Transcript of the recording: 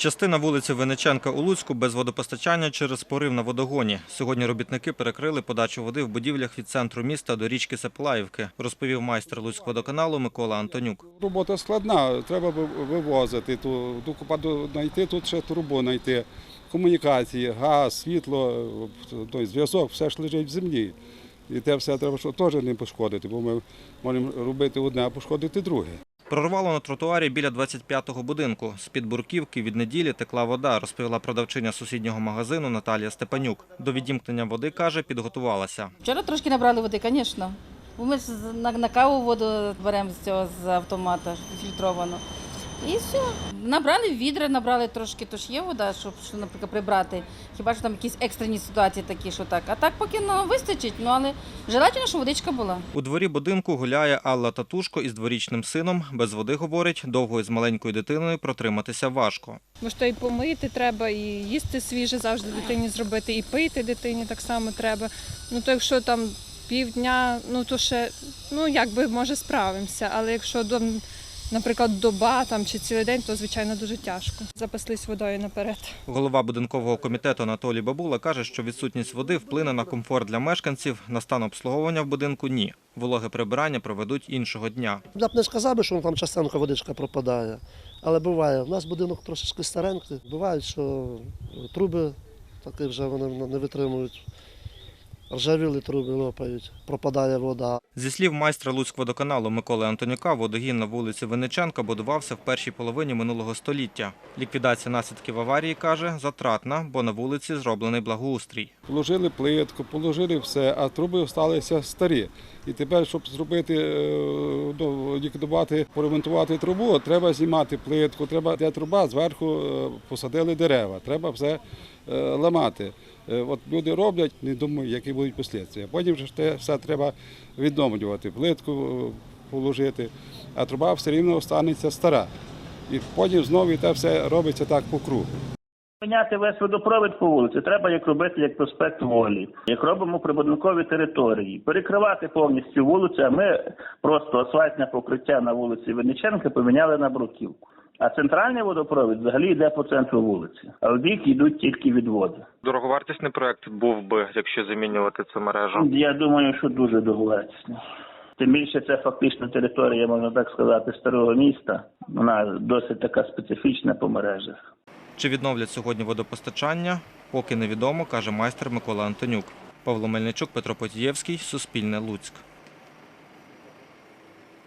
Частина вулиці Винниченка у Луцьку без водопостачання через порив на водогоні. Сьогодні робітники перекрили подачу води в будівлях від центру міста до річки Сепелаївки, розповів майстер Луцькводоканалу Микола Антонюк. Робота складна, треба вивозити, ту, знайти, тут ще трубу знайти, комунікації, газ, світло, зв'язок, все ж лежить в землі. І те все треба теж не пошкодити, бо ми можемо робити одне, а пошкодити друге. Прорвало на тротуарі біля 25-го будинку. З-під бурківки від неділі текла вода, розповіла продавчиня сусіднього магазину Наталія Степанюк. До відімкнення води, каже, підготувалася. Вчора трошки набрали води, звісно. Ми ж на, каву воду беремо з цього з автомата фільтровану. І все. Набрали відра, набрали трошки, то ж є вода, щоб, що, наприклад, прибрати. Хіба що там якісь екстрені ситуації такі, що так. А так поки ну, вистачить, ну але желательно, щоб водичка була. У дворі будинку гуляє Алла Татушко із дворічним сином. Без води, говорить, довго із маленькою дитиною протриматися важко. Бо ж і помити треба, і їсти свіже завжди дитині зробити, і пити дитині так само треба. Ну то якщо там півдня, ну то ще ну якби може справимося. Але якщо до, наприклад, доба там чи цілий день, то звичайно дуже тяжко. Запаслись водою наперед. Голова будинкового комітету Анатолій Бабула каже, що відсутність води вплине на комфорт для мешканців, на стан обслуговування в будинку – ні. Вологе прибирання проведуть іншого дня. Я б не сказав, би, що там частенько водичка пропадає, але буває. У нас будинок трошечки старенький. Буває, що труби такі вже вони не витримують. Ржавіли труби лопають, пропадає вода. Зі слів майстра Луцькводоканалу Миколи Антонюка, водогін на вулиці Винниченка будувався в першій половині минулого століття. Ліквідація наслідків аварії, каже, затратна, бо на вулиці зроблений благоустрій. Положили плитку, положили все, а труби залишилися старі. І тепер, щоб зробити, е, ліквідувати, поремонтувати трубу, треба знімати плитку, треба де труба, зверху е, посадили дерева, треба все е, ламати. Е, От люди роблять, не думають, які будуть послідствия. Потім же ж те все треба відновлювати, плитку е, положити, а труба все рівно останеться стара. І потім знову те все робиться так по кругу. Міняти весь водопровід по вулиці треба як робити як проспект Волі, як робимо прибудинкові території, перекривати повністю вулицю. А ми просто асфальтне покриття на вулиці Винниченка поміняли на бруківку. А центральний водопровід взагалі йде по центру вулиці, а в бік йдуть тільки відводи. Дороговартісний проект був би, якщо замінювати цю мережу. Я думаю, що дуже договартісно. Тим більше це фактично територія, можна так сказати, старого міста. Вона досить така специфічна по мережах. Чи відновлять сьогодні водопостачання, поки невідомо, каже майстер Микола Антонюк. Павло Мельничук, Петро Потієвський, Суспільне Луцьк.